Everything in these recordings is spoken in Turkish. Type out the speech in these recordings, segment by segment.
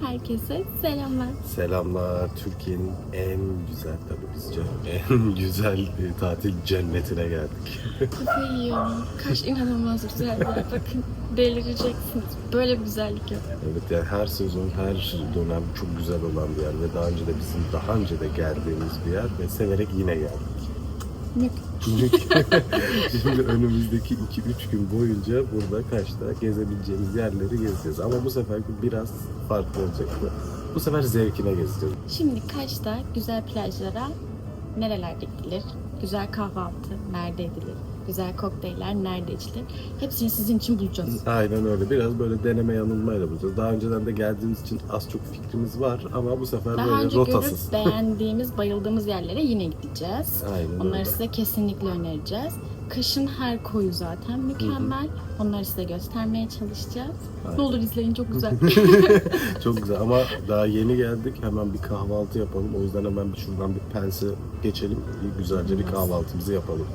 herkese selamlar. Selamlar. Türkiye'nin en güzel tabii bizce en güzel e, tatil cennetine geldik. Kafayı yiyorum. Kaş inanılmaz güzel. Bakın delireceksiniz. Böyle bir güzellik yok. evet yani her sezon, her dönem çok güzel olan bir yer ve daha önce de bizim daha önce de geldiğimiz bir yer ve severek yine geldik. Mük. Şimdi önümüzdeki 2-3 gün boyunca burada Kaş'ta gezebileceğimiz yerleri gezeceğiz. Ama bu sefer biraz farklı olacak. Bu sefer zevkine gezeceğiz. Şimdi Kaş'ta güzel plajlara nerelerde gidilir? Güzel kahvaltı nerede edilir? Güzel kokteyller nerede içilir? Hepsini sizin için bulacağız. Aynen öyle. Biraz böyle deneme yanılmayla bulacağız. Daha önceden de geldiğimiz için az çok fikrimiz var ama bu sefer Daha böyle önce rotasız. görüp beğendiğimiz, bayıldığımız yerlere yine gideceğiz. Aynen Onları öyle. size kesinlikle önereceğiz. Kışın her koyu zaten mükemmel. Onları size göstermeye çalışacağız. Aynen. Ne olur izleyin çok güzel. Çok güzel ama daha yeni geldik. Hemen bir kahvaltı yapalım. O yüzden hemen bir şuradan bir pense geçelim. Bir güzelce bir kahvaltımızı yapalım.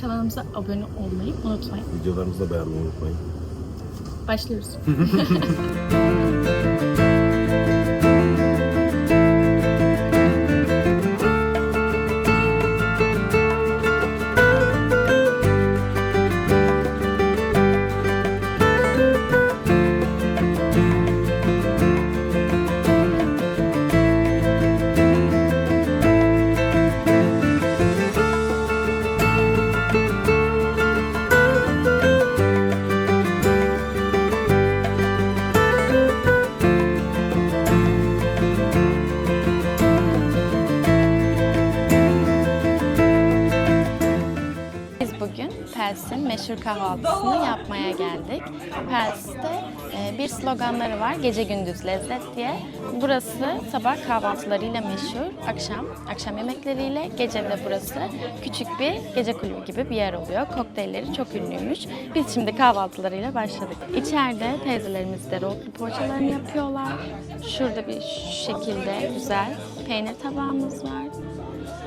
Kanalımıza abone olmayı unutmayın. Videolarımızı da beğenmeyi unutmayın. Başlıyoruz. meşhur kahvaltısını yapmaya geldik. Pels'te e, bir sloganları var, gece gündüz lezzet diye. Burası sabah kahvaltılarıyla meşhur, akşam akşam yemekleriyle, gece de burası küçük bir gece kulübü gibi bir yer oluyor. Kokteylleri çok ünlüymüş. Biz şimdi kahvaltılarıyla başladık. İçeride teyzelerimiz dereotlu poğaçalarını yapıyorlar. Şurada bir şekilde güzel peynir tabağımız var.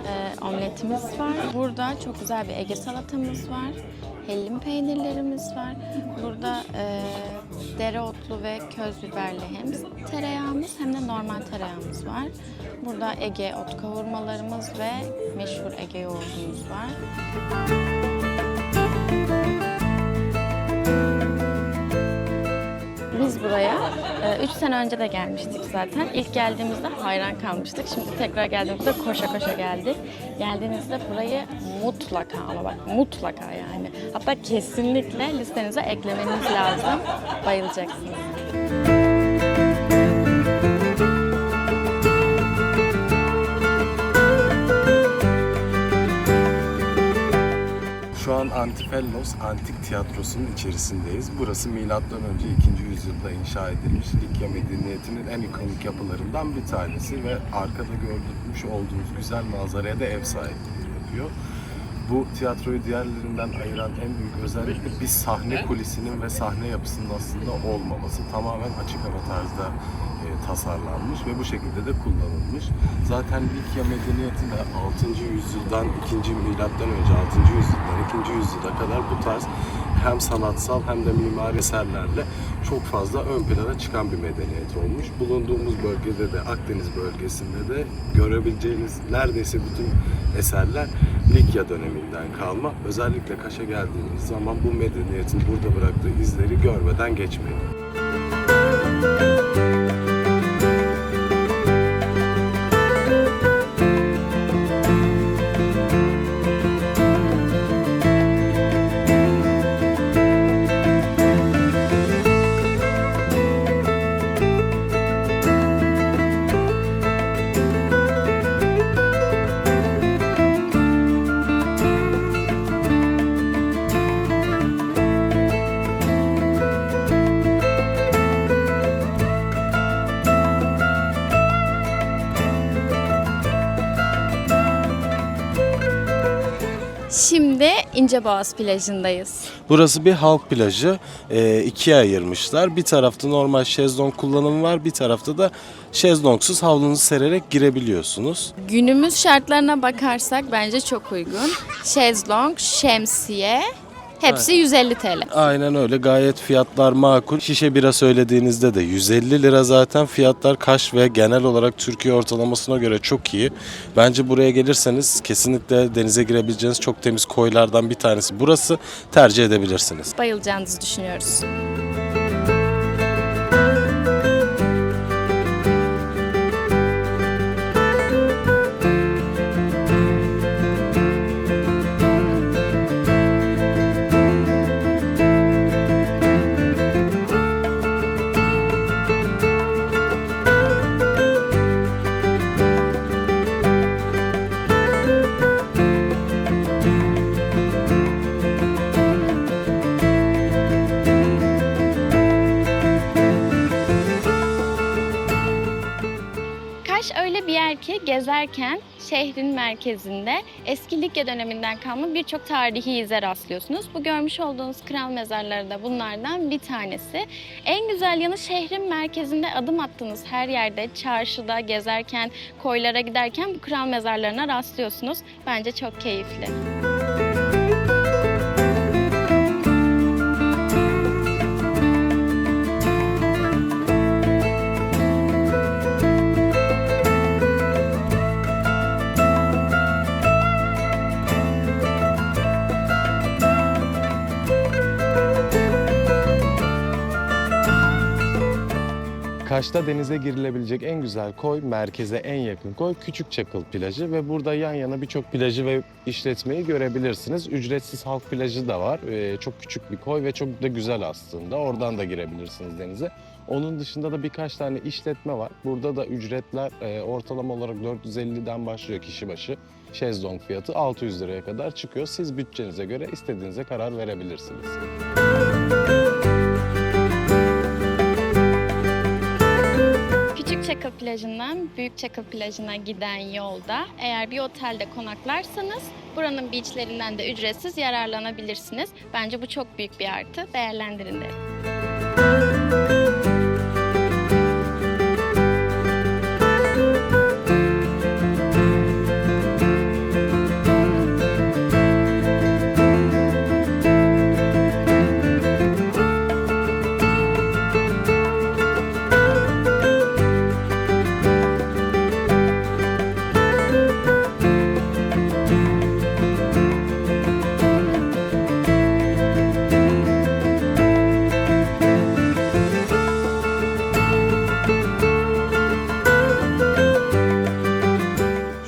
Ee, omletimiz var. Burada çok güzel bir Ege salatamız var. Hellim peynirlerimiz var. Burada e, dereotlu ve köz biberli hem tereyağımız hem de normal tereyağımız var. Burada Ege ot kavurmalarımız ve meşhur Ege yoğurdumuz var. 3 sene önce de gelmiştik zaten. İlk geldiğimizde hayran kalmıştık. Şimdi tekrar geldiğimizde koşa koşa geldik. Geldiğinizde burayı mutlaka ama bak mutlaka yani. Hatta kesinlikle listenize eklemeniz lazım. Bayılacaksınız. Antifellos Antik Tiyatrosu'nun içerisindeyiz. Burası milattan önce 2. yüzyılda inşa edilmiş Likya medeniyetinin en ikonik yapılarından bir tanesi ve arkada görmüş olduğunuz güzel manzaraya da ev sahipliği yapıyor. Bu tiyatroyu diğerlerinden ayıran en büyük özellik de bir sahne kulisinin ve sahne yapısının aslında olmaması. Tamamen açık hava tarzda e, tasarlanmış ve bu şekilde de kullanılmış. Zaten Likya medeniyeti de 6. yüzyıldan 2. milattan önce 6. yüzyıldan 2. yüzyıla kadar bu tarz hem sanatsal hem de mimari eserlerle çok fazla ön plana çıkan bir medeniyet olmuş. Bulunduğumuz bölgede de Akdeniz bölgesinde de görebileceğiniz neredeyse bütün eserler Likya döneminden kalma. Özellikle Kaş'a geldiğiniz zaman bu medeniyetin burada bıraktığı izleri görmeden geçmeyin. İnceboğaz plajındayız. Burası bir halk plajı. Ee, ikiye ayırmışlar. Bir tarafta normal şezlong kullanımı var. Bir tarafta da şezlongsuz havlunuzu sererek girebiliyorsunuz. Günümüz şartlarına bakarsak bence çok uygun. Şezlong, şemsiye, Hepsi 150 TL. Aynen öyle gayet fiyatlar makul. Şişe bira söylediğinizde de 150 lira zaten fiyatlar Kaş ve genel olarak Türkiye ortalamasına göre çok iyi. Bence buraya gelirseniz kesinlikle denize girebileceğiniz çok temiz koylardan bir tanesi burası. Tercih edebilirsiniz. Bayılacağınızı düşünüyoruz. Gezerken şehrin merkezinde eski Likya döneminden kalma birçok tarihi ize rastlıyorsunuz. Bu görmüş olduğunuz kral mezarları da bunlardan bir tanesi. En güzel yanı şehrin merkezinde adım attığınız her yerde, çarşıda, gezerken, koylara giderken bu kral mezarlarına rastlıyorsunuz. Bence çok keyifli. Kaş'ta denize girilebilecek en güzel koy, merkeze en yakın koy Küçük Çakıl plajı ve burada yan yana birçok plajı ve işletmeyi görebilirsiniz. Ücretsiz halk plajı da var. Ee, çok küçük bir koy ve çok da güzel aslında. Oradan da girebilirsiniz denize. Onun dışında da birkaç tane işletme var. Burada da ücretler e, ortalama olarak 450'den başlıyor kişi başı. Şezlong fiyatı 600 liraya kadar çıkıyor. Siz bütçenize göre istediğinize karar verebilirsiniz. Küçük Çakıl plajından Büyük Çakıl plajına giden yolda eğer bir otelde konaklarsanız buranın beachlerinden de ücretsiz yararlanabilirsiniz. Bence bu çok büyük bir artı. Değerlendirin derim.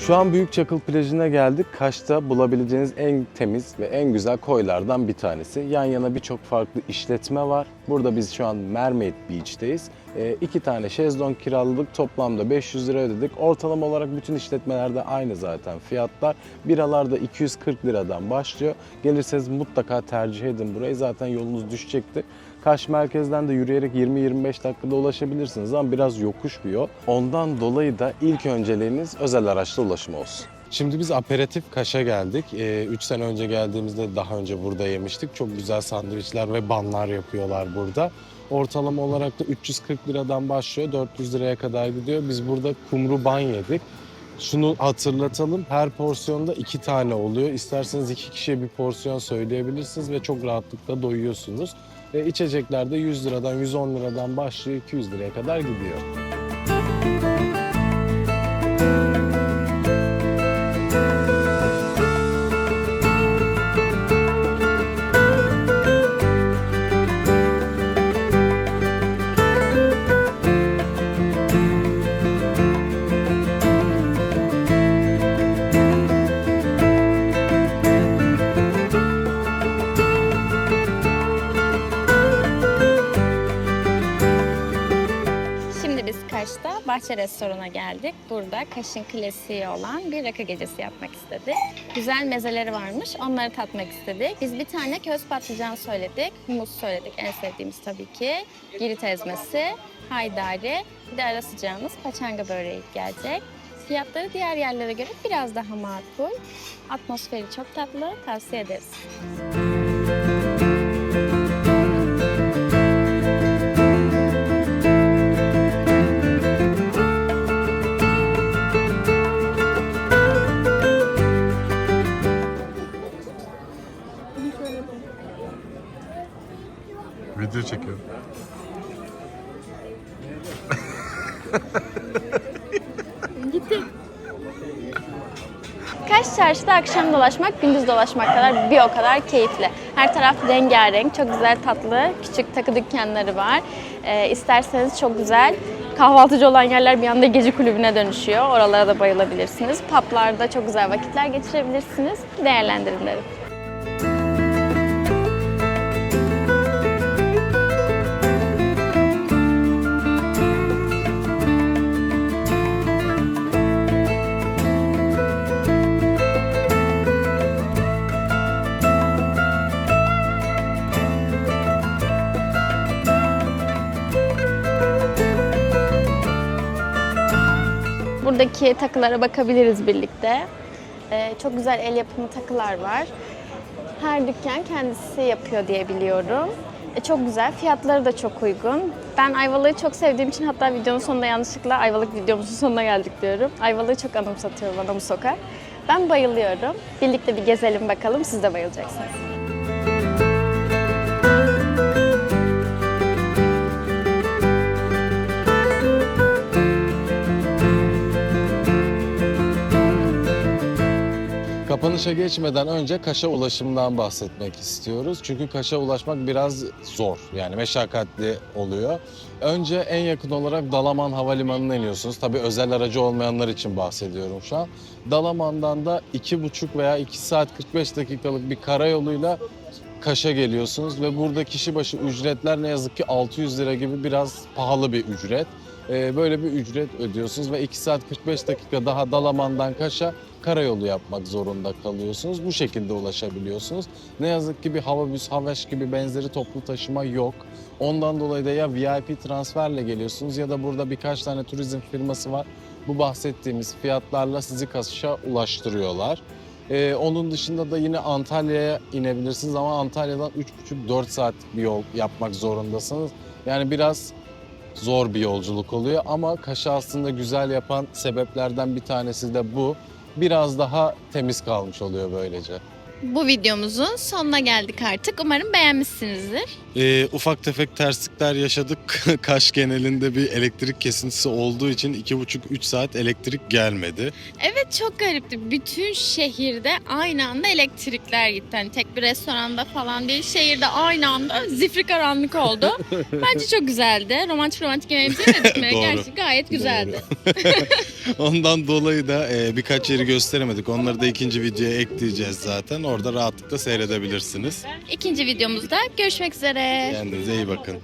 Şu an Büyük Çakıl plajına geldik. Kaş'ta bulabileceğiniz en temiz ve en güzel koylardan bir tanesi. Yan yana birçok farklı işletme var. Burada biz şu an Mermaid Beach'teyiz. E, iki tane şezlong kiraladık. Toplamda 500 lira ödedik. Ortalama olarak bütün işletmelerde aynı zaten fiyatlar. Biralar da 240 liradan başlıyor. Gelirseniz mutlaka tercih edin burayı. Zaten yolunuz düşecektir. Kaş merkezden de yürüyerek 20-25 dakikada ulaşabilirsiniz ama biraz yokuş bir yol. Ondan dolayı da ilk önceliğiniz özel araçla ulaşım olsun. Şimdi biz aperatif Kaş'a geldik. 3 sene önce geldiğimizde daha önce burada yemiştik. Çok güzel sandviçler ve banlar yapıyorlar burada. Ortalama olarak da 340 liradan başlıyor, 400 liraya kadar gidiyor. Biz burada kumru ban yedik. Şunu hatırlatalım, her porsiyonda iki tane oluyor. İsterseniz iki kişiye bir porsiyon söyleyebilirsiniz ve çok rahatlıkla doyuyorsunuz. Ve içecekler de 100 liradan 110 liradan başlıyor 200 liraya kadar gidiyor. Bahçe Restoran'a geldik. Burada Kaş'ın klasiği olan bir rakı gecesi yapmak istedik. Güzel mezeleri varmış, onları tatmak istedik. Biz bir tane köz patlıcan söyledik, humus söyledik en sevdiğimiz tabii ki. Girit ezmesi, haydari, bir de ara sıcağımız paçanga böreği gelecek. Fiyatları diğer yerlere göre biraz daha makul. Atmosferi çok tatlı, tavsiye ederiz. Video çekiyor. Kaş çarşıda akşam dolaşmak gündüz dolaşmak kadar bir o kadar keyifli. Her taraf rengarenk, çok güzel tatlı küçük takı dükkanları var. Ee, isterseniz çok güzel kahvaltıcı olan yerler bir anda gece kulübüne dönüşüyor. Oralara da bayılabilirsiniz. Publarda çok güzel vakitler geçirebilirsiniz. Değerlendirin derim. Buradaki takılara bakabiliriz birlikte. Ee, çok güzel el yapımı takılar var. Her dükkan kendisi yapıyor diye biliyorum. E, çok güzel. Fiyatları da çok uygun. Ben Ayvalık'ı çok sevdiğim için hatta videonun sonunda yanlışlıkla Ayvalık videomuzun sonuna geldik diyorum. Ayvalık'ı çok anımsatıyor bana bu sokak. Ben bayılıyorum. Birlikte bir gezelim bakalım. Siz de bayılacaksınız. Kapanışa geçmeden önce Kaş'a ulaşımdan bahsetmek istiyoruz. Çünkü Kaş'a ulaşmak biraz zor. Yani meşakkatli oluyor. Önce en yakın olarak Dalaman Havalimanı'na iniyorsunuz. Tabii özel aracı olmayanlar için bahsediyorum şu an. Dalaman'dan da 2,5 veya 2 saat 45 dakikalık bir karayoluyla Kaş'a geliyorsunuz ve burada kişi başı ücretler ne yazık ki 600 lira gibi biraz pahalı bir ücret. Ee, böyle bir ücret ödüyorsunuz ve 2 saat 45 dakika daha Dalaman'dan Kaş'a karayolu yapmak zorunda kalıyorsunuz. Bu şekilde ulaşabiliyorsunuz. Ne yazık ki bir havabüs, havaş gibi benzeri toplu taşıma yok. Ondan dolayı da ya VIP transferle geliyorsunuz ya da burada birkaç tane turizm firması var. Bu bahsettiğimiz fiyatlarla sizi Kaş'a ulaştırıyorlar. Ee, onun dışında da yine Antalya'ya inebilirsiniz ama Antalya'dan 3,5-4 saat bir yol yapmak zorundasınız. Yani biraz zor bir yolculuk oluyor ama Kaş'ı aslında güzel yapan sebeplerden bir tanesi de bu. Biraz daha temiz kalmış oluyor böylece. Bu videomuzun sonuna geldik artık. Umarım beğenmişsinizdir. Ee, ufak tefek terslikler yaşadık. Kaş genelinde bir elektrik kesintisi olduğu için 2,5-3 saat elektrik gelmedi. Evet çok garipti. Bütün şehirde aynı anda elektrikler gitti. Hani tek bir restoranda falan değil. Şehirde aynı anda zifri karanlık oldu. Bence çok güzeldi. Romantik romantik yemeğimizi yemedik mi? Doğru. Gerçi gayet güzeldi. Ondan dolayı da e, birkaç yeri gösteremedik. Onları da ikinci videoya ekleyeceğiz zaten. Orada rahatlıkla seyredebilirsiniz. İkinci videomuzda görüşmek üzere. Kendinize iyi bakın.